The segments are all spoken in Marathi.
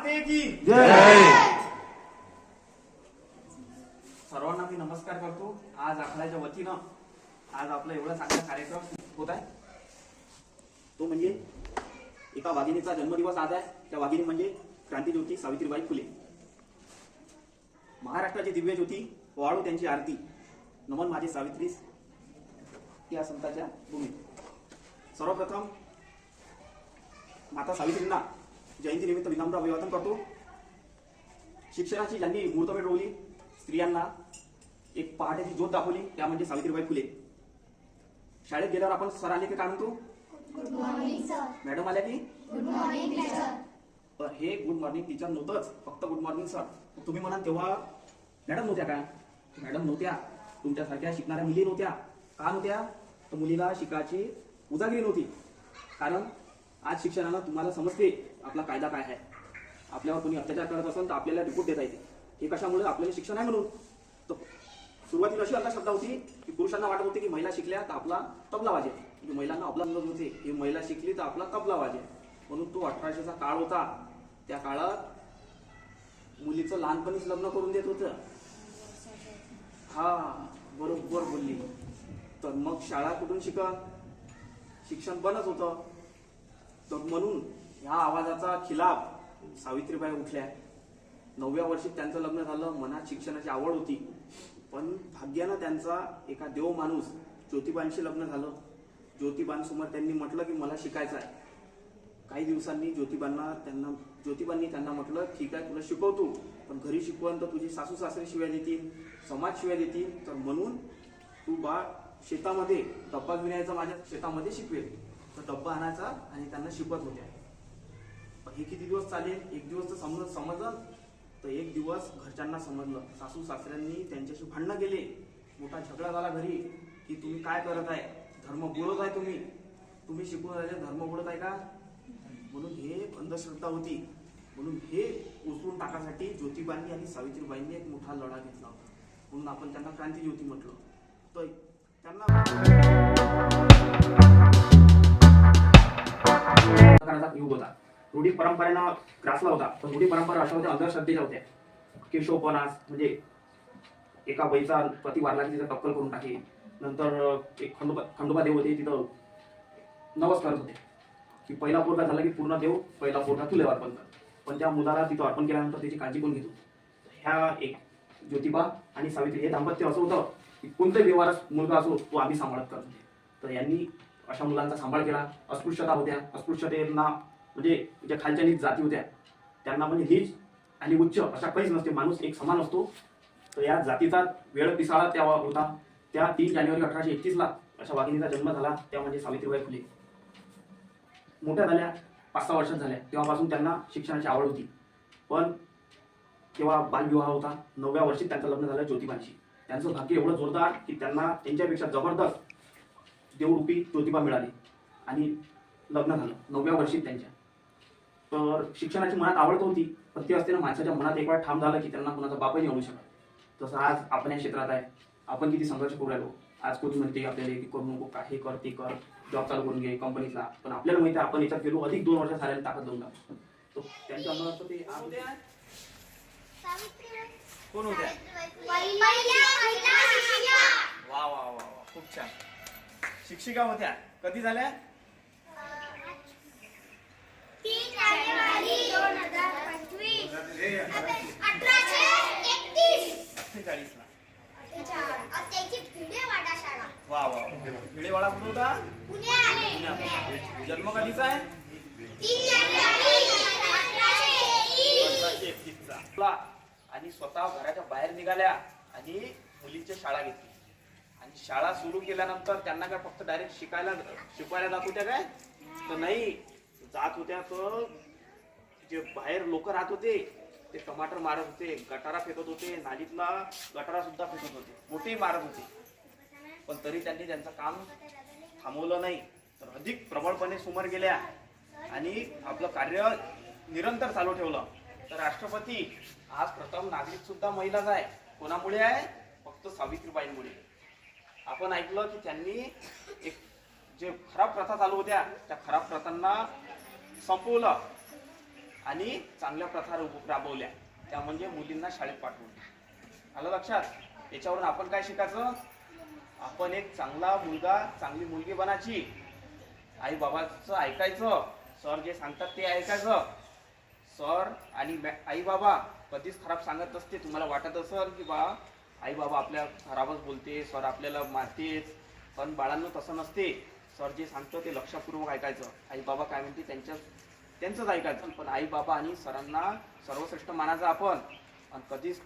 सावित्री माते की जय। सर्वांना मी नमस्कार करतो. आज आखड्याच्या वतीनं आज आपला एवढा चांगला कार्यक्रम होत आहे. तो म्हणजे एका वाघिणीचा जन्मदिवस आज आहे. त्या वाघिणी म्हणजे क्रांतीज्योती सावित्रीबाई फुले. महाराष्ट्राची दिव्य ज्योती वाळू त्यांची आरती. नमन माझे सावित्रीस या संताच्या भूमीत. सर्वप्रथम माता सावित्रींना जयंतीनिमित्त विनम्र अभिवादन करतो. शिक्षणाची ज्यांनी मुहूर्तमेढ रोवली स्त्रियांना एक पहाटेची ज्योत दाखवली त्या म्हणजे सावित्रीबाई फुले. शाळेत गेल्यावर आपण सर आले की काय म्हणतो मॅडम आल्या की? हे गुड मॉर्निंग टीचर नव्हतंच फक्त गुड मॉर्निंग सर तुम्ही म्हणाल तेव्हा मॅडम नव्हत्या का? मॅडम नव्हत्या. तुमच्यासारख्या शिकणाऱ्या मुली नव्हत्या. का नव्हत्या? तर मुलीला शिकायची उजागरी नव्हती. कारण आज शिक्षणानं तुम्हाला समजते आपला कायदा काय आहे. आपल्यावर कोणी अत्याचार करत असेल तर आपल्याला रिपोर्ट देता येते. हे कशामुळे? आपल्याला शिक्षण आहे म्हणून. तर सुरुवातीला अशी अंधश्रद्धा होती की पुरुषांना वाटत होती की महिला शिकल्या तर आपला तबला वाजेल. म्हणजे महिलांना आपला समजत होते. की महिला शिकली तर आपला तबला वाजेल. म्हणून तो अठराशेचा काळ होता. त्या काळात मुलीचं लहानपणीच लग्न करून देत होतं. हा बरोबर बोलली. तर मग शाळा कुठून शिकत? शिक्षण बनच होतं. तर म्हणून ह्या आवाजाचा खिलाफ सावित्रीबाई उठल्या. नवव्या वर्षी त्यांचं लग्न झालं मनात शिक्षणाची आवड होती. पण भाग्यानं त्यांचा एका देव माणूस ज्योतिबांशी लग्न झालं. ज्योतिबांसमोर त्यांनी म्हटलं की मला शिकायचं आहे. काही दिवसांनी ज्योतिबांना त्यांना ज्योतिबांनी त्यांना म्हटलं ठीक आहे तुला शिकवतो पण घरी शिकवून तर तुझी सासू सासरे शिव्या देतील समाज शिव्या देतील. तर म्हणून तू बा शेतामध्ये डब्बा घेऊन माझ्या शेतामध्ये शिकवेल. तो डब्बा आणायचा आणि त्यांना शिकवत होत्या. हे किती दिवस चालेल एक दिवस तर समज समजलं तर एक दिवस घरच्यांना समजलं. सासू सासऱ्यांनी त्यांच्याशी भांडणं गेले मोठा झगडा झाला घरी की तुम्ही काय करत आहे? धर्म बोलत आहे तुम्ही? तुम्ही शिकून राहिले धर्म बोलत आहे का? म्हणून हे अंधश्रद्धा होती. म्हणून हे उचलून टाकासाठी ज्योतिबांनी आणि सावित्रीबाईंनी एक मोठा लढा घेतला होता. म्हणून आपण त्यांना क्रांती ज्योती म्हटलं. तर त्यांना करायचा युग होता. रूढी परंपरेनं ग्रासला होता. पण रूढी परंपरा अशा होत्या अंधश्रद्धेच्या होत्या. केशवपणास म्हणजे एका बाईचा पती वारला की तिथं कक्कल करून टाके. नंतर एक खंडोबा खंडोबा देव होते तिथं नवस करत होते. की पहिला पोरगा झाला की पूर्ण देव पहिला पोरगा तुला अर्पण कर. पण त्या मुलाला तिथं अर्पण केल्यानंतर त्याची काळजी कोण घेतो? ह्या एक ज्योतिबा आणि सावित्री हे दाम्पत्य असं होतं की कोणत्याही व्यवहार मुलगा असो तो आम्ही सांभाळत करत होते. तर यांनी अशा मुलांचा सांभाळ केला. अस्पृश्यता होत्या. अस्पृश्यतेना म्हणजे ज्या खालच्या जाती होत्या त्यांना म्हणजे हीच आणि उच्च अशा काहीच नसते. माणूस एक समान असतो. तर या जातीचा वेळ पिसाळा त्या होता. त्या तीन जानेवारी अठराशे एकतीसला अशा वाघिणीचा जन्म झाला. त्या म्हणजे सावित्रीबाई फुले. मोठ्या झाल्या. पाच सहा वर्षात झाल्या. तेव्हापासून त्यांना शिक्षणाची आवड होती. पण तेव्हा बालविवाह होता. नवव्या वर्षी त्यांचं लग्न झालं ज्योतिबांशी. त्यांचं भाग्य एवढं जोरदार की त्यांना त्यांच्यापेक्षा जबरदस्त देवरूपी ज्योतिबा मिळाली आणि लग्न झालं नवव्या वर्षी त्यांच्या. तर शिक्षणाची मनात आवड तर होती पण ते असते ना माणसाच्या मनात एक वेळा ठाम झालं की त्यांना कोणाचा बापही आणू शकत. तसं आज आपण या क्षेत्रात आहे. आपण किती संघर्ष करू राहिलो. आज कोणी म्हणते आपल्याला की करू नको का हे कर ते कर जॉब चालू करून घे कंपनीतला पण आपल्याला माहिती आहे आपण याच्यात गेलो अधिक दोन वर्ष झाल्याने ताकद लावून तर त्यांच्या अंगावर ते कोण होत्या? वा वा वा वा. खूप छान. शिक्षिका होत्या कधी झाल्या अठ्ठेचाळीस वा वा भिडेवाडा कुठं होता? पुण्यात जन्म कधीचा आहे? अठराशे एकतीसचा. ला. आणि स्वतः घराच्या बाहेर निघाल्या आणि मुलींची शाळा घेतली. शाळा सुरू केल्यानंतर त्यांना काय फक्त डायरेक्ट शिकायला शिकवायला जात होत्या काय? तर नाही जात होत्या तर जे बाहेर लोक राहत होते ते टमाटर मारत होते गटारा फेकत होते नालीतला गटारा सुद्धा फेकत होते मोठेही मारत होते. पण तरी त्यांनी त्यांचं काम थांबवलं नाही. तर अधिक प्रबळपणे समोर गेल्या आणि आपलं कार्य निरंतर चालू ठेवलं. तर राष्ट्रपती आज प्रथम नागरिक सुद्धा महिलाच आहे. कोणामुळे आहे? फक्त सावित्रीबाईंमुळे. आपण ऐकलं की त्यांनी एक जे खराब प्रथा चालू होत्या त्या खराब प्रथांना संपवलं आणि चांगल्या प्रथा राबवल्या. त्या म्हणजे मुलींना शाळेत पाठवून आलं लक्षात? याच्यावरून आपण काय शिकायचं? आपण एक चांगला मुलगा चांगली मुलगी बनायची. आई बाबाचं ऐकायचं. सर जे सांगतात ते ऐकायचं. सर आणि आई बाबा कधीच खराब सांगत असते तुम्हाला वाटत असेल की बा आई बाबा आपल्या खराबच बोलते सर आपल्याला मारतेच पण बाळांना तसं नसते. सर जे सांगतं ते लक्षपूर्वक ऐकायचं. आई बाबा काय म्हणते त्यांच्या त्यांचंच ऐकायचं. पण आई बाबा आणि सरांना सर्वश्रेष्ठ मानायचं आपण. आणि कधीच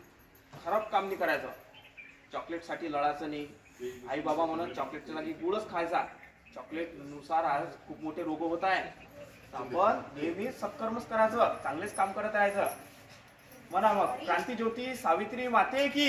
खराब काम नाही करायचं. चॉकलेटसाठी लढायचं नाही. आई बाबा म्हणून चॉकलेटच्या जागी गुळच खायचा. चॉकलेटनुसार आज खूप मोठे रोग होत आहे. आपण नेहमी सत्कर्मच करायचं. चांगलेच काम करत राहायचं. म्हणा मग क्रांती ज्योती सावित्री माते की.